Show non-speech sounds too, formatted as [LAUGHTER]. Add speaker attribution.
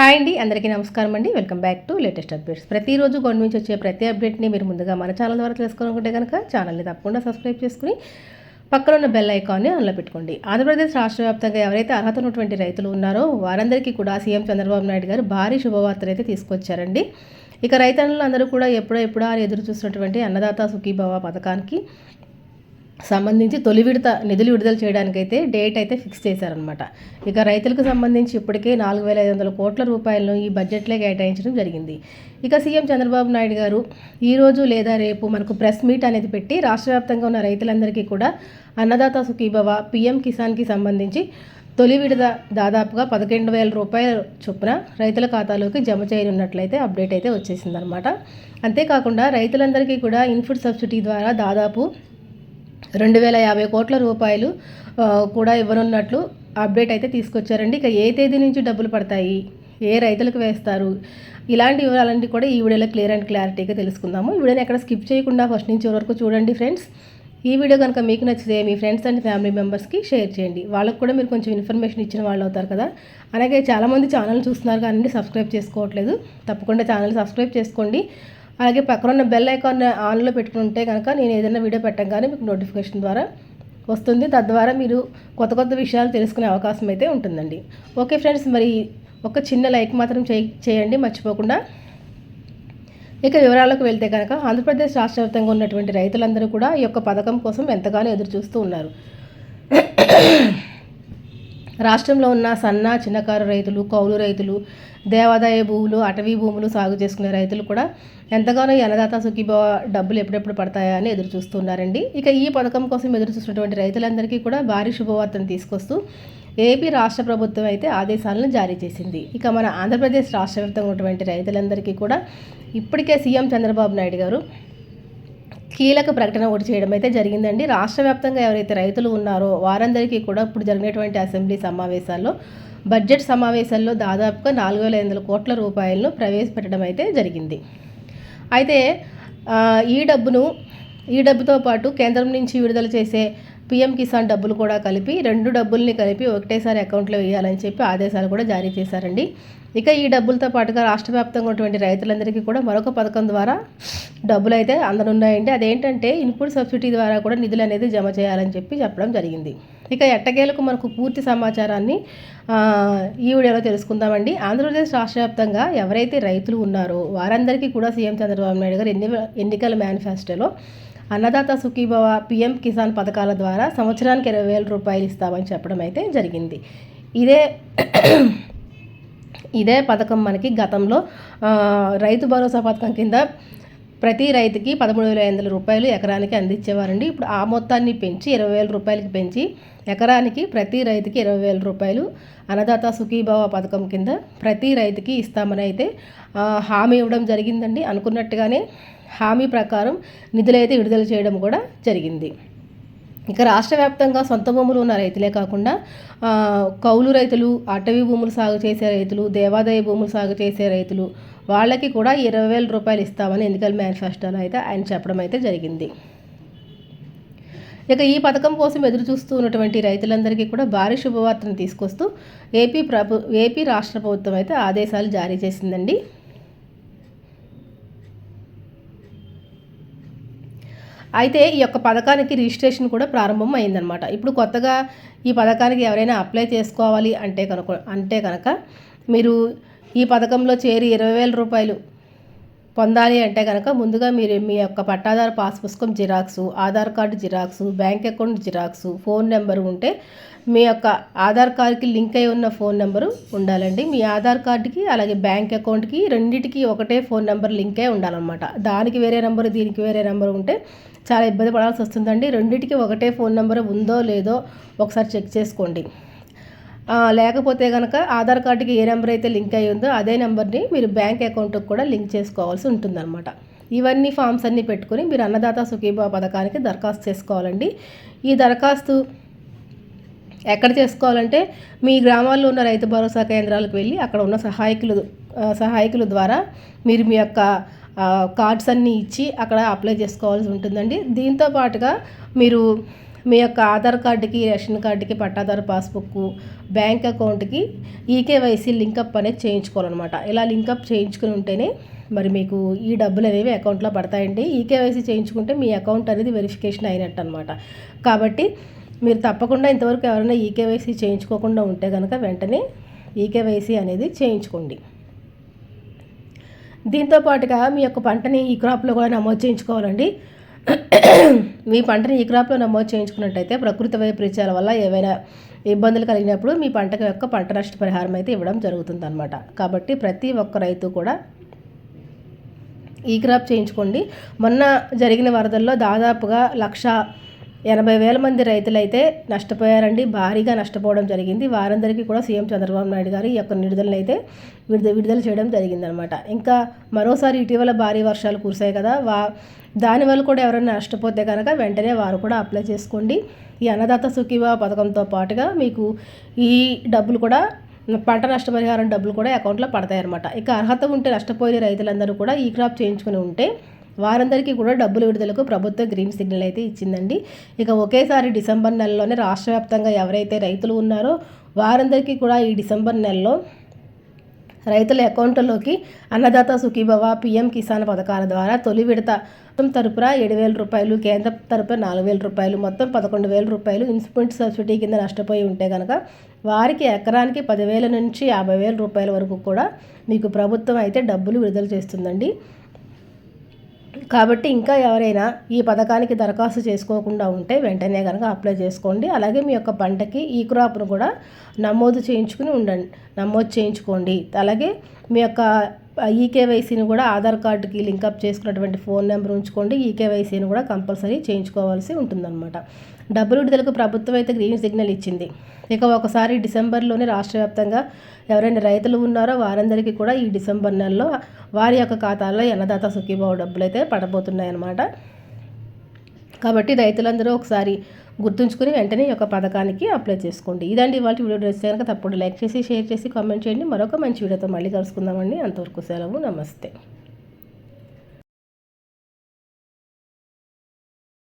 Speaker 1: Hi అండి అందరికీ నమస్కారం అండి. Welcome back to latest updates. ప్రతిరోజు గవర్నమెంట్ నుంచి వచ్చే ప్రతి అప్డేట్ని మీరు ముందుగా మన ఛానల్ ద్వారా తెలుసుకోవాలనుకుంటే కనుక ఛానల్ని తప్పకుండా సబ్స్క్రైబ్ చేసుకుని పక్కన ఉన్న బెల్ ఐకాన్ని ఆన్లో పెట్టుకోండి. ఆంధ్రప్రదేశ్ రాష్ట్ర వ్యాప్తంగా ఎవరైతే అర్హత ఉన్నటువంటి రైతులు ఉన్నారో వారందరికీ కూడా సీఎం చంద్రబాబు నాయుడు గారు భారీ శుభవార్తలు అయితే తీసుకొచ్చారండి. ఇక రైతన్నులందరూ కూడా ఎప్పుడో ఎప్పుడో అని ఎదురు చూసినటువంటి అన్నదాత సుఖీభవ పథకానికి సంబంధించి తొలి విడత నిధులు విడుదల చేయడానికైతే డేట్ అయితే ఫిక్స్ చేశారనమాట ఇక రైతులకు సంబంధించి ఇప్పటికే నాలుగు వేల ఐదు వందల కోట్ల రూపాయలను ఈ బడ్జెట్లో కేటాయించడం జరిగింది. ఇక సీఎం చంద్రబాబు నాయుడు గారు ఈరోజు లేదా రేపు మనకు ప్రెస్ మీట్ అనేది పెట్టి రాష్ట్ర వ్యాప్తంగా ఉన్న రైతులందరికీ కూడా అన్నదాత సుఖీభవ పిఎం కిసాన్కి సంబంధించి తొలి విడత దాదాపుగా పదకొండు వేల రూపాయల చొప్పున రైతుల ఖాతాలోకి జమ చేయనున్నట్లయితే అప్డేట్ అయితే వచ్చేసిందనమాట అంతేకాకుండా రైతులందరికీ కూడా ఇన్పుట్ సబ్సిడీ ద్వారా దాదాపు రెండు వేల యాభై కోట్ల రూపాయలు కూడా ఇవ్వనున్నట్లు అప్డేట్ అయితే తీసుకొచ్చారండి. ఇక ఏ తేదీ నుంచి డబ్బులు పడతాయి? ఏ రైతులకు వేస్తారు? ఇలాంటి వివరాలన్నీ కూడా ఈ వీడియోలో క్లియర్ అండ్ క్లారిటీగా తెలుసుకుందాము. ఈ వీడియోని ఎక్కడ స్కిప్ చేయకుండా ఫస్ట్ నుంచి వరకు చూడండి ఫ్రెండ్స్. ఈ వీడియో కనుక మీకు నచ్చితే మీ ఫ్రెండ్స్ అండ్ ఫ్యామిలీ మెంబర్స్కి షేర్ చేయండి. వాళ్ళకు కూడా మీరు కొంచెం ఇన్ఫర్మేషన్ ఇచ్చిన వాళ్ళు అవుతారు కదా. అలాగే చాలామంది ఛానల్ చూస్తున్నారు కానీ సబ్స్క్రైబ్ చేసుకోవట్లేదు. తప్పకుండా ఛానల్ సబ్స్క్రైబ్ చేసుకోండి. అలాగే పక్కన ఉన్న బెల్ ఐకాన్ ఆన్లో పెట్టుకుంటే కనుక నేను ఏదైనా వీడియో పెట్టగానే మీకు నోటిఫికేషన్ ద్వారా వస్తుంది. తద్వారా మీరు కొత్త కొత్త విషయాలు తెలుసుకునే అవకాశం అయితే ఉంటుందండి. ఓకే ఫ్రెండ్స్ మరి ఒక చిన్న లైక్ మాత్రం చేయ చేయండి మర్చిపోకుండా. ఇక వివరాలకు వెళ్తే కనుక ఆంధ్రప్రదేశ్ రాష్ట్ర వ్యాప్తంగా ఉన్నటువంటి రైతులందరూ కూడా ఈ యొక్క పథకం కోసం ఎంతగానో ఎదురు చూస్తూ ఉన్నారు. [COUGHS] రాష్ట్రంలో ఉన్న సన్న చిన్నకారు రైతులు కౌలు రైతులు దేవాదాయ భూములు అటవీ భూములు సాగు చేసుకునే రైతులు కూడా ఎంతగానో ఈ అన్నదాత సుఖీభవ డబ్బులు ఎప్పుడెప్పుడు పడతాయా అని ఎదురు చూస్తున్నారండి. ఇక ఈ పథకం కోసం ఎదురు చూస్తున్నటువంటి రైతులందరికీ కూడా భారీ శుభవార్తను తీసుకొస్తూ ఏపీ రాష్ట్ర ప్రభుత్వం అయితే ఆదేశాలను జారీ చేసింది. ఇక మన ఆంధ్రప్రదేశ్ రాష్ట్ర వ్యాప్తంగా ఉన్నటువంటి రైతులందరికీ కూడా ఇప్పటికే సీఎం చంద్రబాబు నాయుడు గారు కీలక ప్రకటన ఒకటి చేయడం అయితే జరిగిందండి. రాష్ట్ర వ్యాప్తంగా ఎవరైతే రైతులు ఉన్నారో వారందరికీ కూడా ఇప్పుడు జరిగినటువంటి అసెంబ్లీ సమావేశాల్లో బడ్జెట్ సమావేశంలో దాదాపుగా నాలుగు వేల ఐదు వందల కోట్ల రూపాయలను ప్రవేశపెట్టడం అయితే జరిగింది. అయితే ఈ డబ్బును ఈ డబ్బుతో పాటు కేంద్రం నుంచి విడుదల చేసే పిఎం కిసాన్ డబ్బులు కూడా కలిపి రెండు డబ్బుల్ని కలిపి ఒకటేసారి అకౌంట్లో వేయాలని చెప్పి ఆదేశాలు కూడా జారీ చేశారండి. ఇక ఈ డబ్బులతో పాటుగా రాష్ట్ర వ్యాప్తంగా ఉన్నటువంటి రైతులందరికీ కూడా మరొక పథకం ద్వారా డబ్బులు అయితే అందనున్నాయండి. అదేంటంటే ఇన్పుట్ సబ్సిడీ ద్వారా కూడా నిధులు అనేది జమ చేయాలని చెప్పి చెప్పడం జరిగింది. ఇక ఎట్టగేలకు మనకు పూర్తి సమాచారాన్ని ఈ వీడియోలో తెలుసుకుందామండి. ఆంధ్రప్రదేశ్ రాష్ట్ర వ్యాప్తంగా ఎవరైతే రైతులు ఉన్నారో వారందరికీ కూడా సీఎం చంద్రబాబు నాయుడు గారు ఎన్ని ఎన్నికల మేనిఫెస్టోలో అన్నదాత సుఖీభవ పిఎం కిసాన్ పథకాల ద్వారా సంవత్సరానికి ఇరవై వేల రూపాయలు ఇస్తామని చెప్పడం అయితే జరిగింది. ఇదే ఇదే పథకం మనకి గతంలో రైతు భరోసా పథకం కింద ప్రతి రైతుకి పదమూడు వేల ఐదు వందల రూపాయలు ఎకరానికి అందించేవారండి. ఇప్పుడు ఆ మొత్తాన్ని పెంచి ఇరవై వేల రూపాయలకి పెంచి ఎకరానికి ప్రతి రైతుకి ఇరవై వేల రూపాయలు అన్నదాత సుఖీభావ పథకం కింద ప్రతి రైతుకి ఇస్తామని అయితే హామీ ఇవ్వడం జరిగిందండి. అనుకున్నట్టుగానే హామీ ప్రకారం నిధులైతే విడుదల చేయడం కూడా జరిగింది. ఇక రాష్ట్ర వ్యాప్తంగా సొంత భూములు ఉన్న రైతులే కాకుండా కౌలు రైతులు అటవీ భూములు సాగు చేసే రైతులు దేవాదాయ భూములు సాగు చేసే రైతులు వాళ్ళకి కూడా ఇరవై వేల రూపాయలు ఇస్తామని ఎన్నికల మేనిఫెస్టోలో అయితే ఆయన చెప్పడం అయితే జరిగింది. ఇక ఈ పథకం కోసం ఎదురు చూస్తూ ఉన్నటువంటి రైతులందరికీ కూడా భారీ శుభవార్తను తీసుకొస్తూ ఏపీ ప్రభు ఏపీ రాష్ట్ర ప్రభుత్వం అయితే ఆదేశాలు జారీ చేసిందండి. అయితే ఈ యొక్క పథకానికి రిజిస్ట్రేషన్ కూడా ప్రారంభం అయిందనమాట ఇప్పుడు కొత్తగా ఈ పథకానికి ఎవరైనా అప్లై చేసుకోవాలి అంటే కనుక అంటే కనుక మీరు ఈ పథకంలో చేరి ఇరవై వేల రూపాయలు పొందాలి అంటే కనుక ముందుగా మీరు మీ యొక్క పట్టాదారు పాస్ పుస్తకం xerox Aadhaar card xerox bank account xerox phone number ఉంటే మీ యొక్క ఆధార్ కార్డుకి లింక్ అయి ఉన్న ఫోన్ నెంబరు ఉండాలండి. మీ ఆధార్ కార్డుకి అలాగే బ్యాంక్ అకౌంట్కి రెండింటికి ఒకటే ఫోన్ నెంబర్ లింక్ అయి ఉండాలన్నమాట. దానికి వేరే నెంబర్ దీనికి వేరే నెంబర్ ఉంటే చాలా ఇబ్బంది పడాల్సి వస్తుందండి. రెండింటికి ఒకటే ఫోన్ నెంబర్ ఉందో లేదో ఒకసారి చెక్ చేసుకోండి. లేకపోతే కనుక ఆధార్ కార్డుకి ఏ నెంబర్ అయితే లింక్ అయి ఉందో అదే నెంబర్ని మీరు బ్యాంక్ అకౌంట్కి కూడా లింక్ చేసుకోవాల్సి ఉంటుందన్నమాట. ఇవన్నీ ఫామ్స్ అన్నీ పెట్టుకుని మీరు అన్నదాత సుఖీభా పథకానికి దరఖాస్తు చేసుకోవాలండి. ఈ దరఖాస్తు ఎక్కడ చేసుకోవాలంటే మీ గ్రామాల్లో ఉన్న రైతు భరోసా కేంద్రాలకు వెళ్ళి అక్కడ ఉన్న సహాయకులు సహాయకుల ద్వారా మీరు మీ యొక్క కార్డ్స్ అన్నీ ఇచ్చి అక్కడ అప్లై చేసుకోవాల్సి ఉంటుందండి. దీంతో పాటుగా మీరు మీ యొక్క ఆధార్ కార్డుకి రేషన్ కార్డుకి పట్టాదారు పాస్బుక్ బ్యాంక్ అకౌంట్కి ఈకేవైసీ లింకప్ అనేది చేయించుకోవాలన్నమాట. ఇలా లింకప్ చేయించుకుని ఉంటేనే మరి మీకు ఈ డబ్బులు అనేవి అకౌంట్లో పడతాయండి. ఈకేవైసీ చేయించుకుంటే మీ అకౌంట్ అనేది వెరిఫికేషన్ అయినట్టు అనమాట కాబట్టి మీరు తప్పకుండా ఇంతవరకు ఎవరైనా ఈకేవైసీ చేయించుకోకుండా ఉంటే కనుక వెంటనే ఈకేవైసీ అనేది చేయించుకోండి. దీంతో పాటుగా మీ యొక్క పంటని ఈ క్రాప్లో కూడా నమోదు చేయించుకోవాలండి. మీ పంటని ఈ క్రాప్లో నమోదు చేయించుకున్నట్టయితే ప్రకృతి వైపరీత్యాల వల్ల ఏవైనా ఇబ్బందులు కలిగినప్పుడు మీ పంట యొక్క పంట నష్ట పరిహారం అయితే ఇవ్వడం జరుగుతుంది కాబట్టి ప్రతి ఒక్క రైతు కూడా ఈ క్రాప్ చేయించుకోండి. మొన్న జరిగిన వరదల్లో దాదాపుగా లక్ష ఎనభై వేల మంది రైతులైతే నష్టపోయారండి. భారీగా నష్టపోవడం జరిగింది. వారందరికీ కూడా సీఎం చంద్రబాబు నాయుడు గారు ఈ యొక్క నిడుదలనైతే విడుద విడుదల విడుదల చేయడం జరిగిందనమాట ఇంకా మరోసారి ఇటీవల భారీ వర్షాలు కురిసాయి కదా వా దానివల్ల కూడా ఎవరైనా నష్టపోతే కనుక వెంటనే వారు కూడా అప్లై చేసుకోండి. ఈ అన్నదాత సుఖీవా పథకంతో పాటుగా మీకు ఈ డబ్బులు కూడా పంట నష్టపరిహారం డబ్బులు కూడా అకౌంట్లో పడతాయి అనమాట ఇక అర్హత ఉంటే నష్టపోయిన రైతులందరూ కూడా ఈ క్రాప్ చేయించుకుని ఉంటే వారందరికీ కూడా డబ్బులు విడుదలకు ప్రభుత్వం గ్రీన్ సిగ్నల్ అయితే ఇచ్చిందండి. ఇక ఒకేసారి డిసెంబర్ నెలలోనే రాష్ట్ర వ్యాప్తంగా ఎవరైతే రైతులు ఉన్నారో వారందరికీ కూడా ఈ డిసెంబర్ నెలలో రైతుల అకౌంట్లోకి అన్నదాత సుఖీభవ పిఎం కిసాన్ పథకాల ద్వారా తొలి విడత తరపున ఏడు వేల రూపాయలు కేంద్ర తరపున నాలుగు వేల రూపాయలు మొత్తం పదకొండు వేల రూపాయలు ఇన్స్పుట్ సబ్సిడీ కింద నష్టపోయి ఉంటే కనుక వారికి ఎకరానికి పదివేల నుంచి యాభై వేల రూపాయల వరకు కూడా మీకు ప్రభుత్వం అయితే డబ్బులు విడుదల చేస్తుందండి. కాబట్టి ఇంకా ఎవరైనా ఈ పథకానికి దరఖాస్తు చేసుకోకుండా ఉంటే వెంటనే కనుక అప్లై చేసుకోండి. అలాగే మీ యొక్క పంటకి ఈ క్రాప్ను కూడా నమోదు చేయించుకుని ఉండండి. నమోదు చేయించుకోండి. అలాగే మీ యొక్క ఈకేవైసీని కూడా ఆధార్ కార్డుకి లింకప్ చేసుకున్నటువంటి ఫోన్ నెంబర్ ఉంచుకోండి. ఈకేవైసీని కూడా కంపల్సరీ చేయించుకోవాల్సి ఉంటుందన్నమాట. డబ్బు విడుదలకు ప్రభుత్వం అయితే గ్రీన్ సిగ్నల్ ఇచ్చింది. ఇక ఒకసారి డిసెంబర్లోనే రాష్ట్ర వ్యాప్తంగా ఎవరైనా రైతులు ఉన్నారో వారందరికీ కూడా ఈ డిసెంబర్ నెలలో వారి యొక్క ఖాతాల్లో అన్నదాత సుఖీభావ డబ్బులు అయితే పడబోతున్నాయన్నమాట. కాబట్టి రైతులందరూ ఒకసారి గుర్తుంచుకుని వెంటనే ఈ యొక్క పథకానికి అప్లై చేసుకోండి. ఇదండి ఇవాళ వీడియో. డ్రెస్ కనుక తప్పుడు లైక్ చేసి షేర్ చేసి కామెంట్ చేయండి. మరొక మంచి వీడియోతో మళ్ళీ కలుసుకుందామండి. అంతవరకు సెలవు. నమస్తే.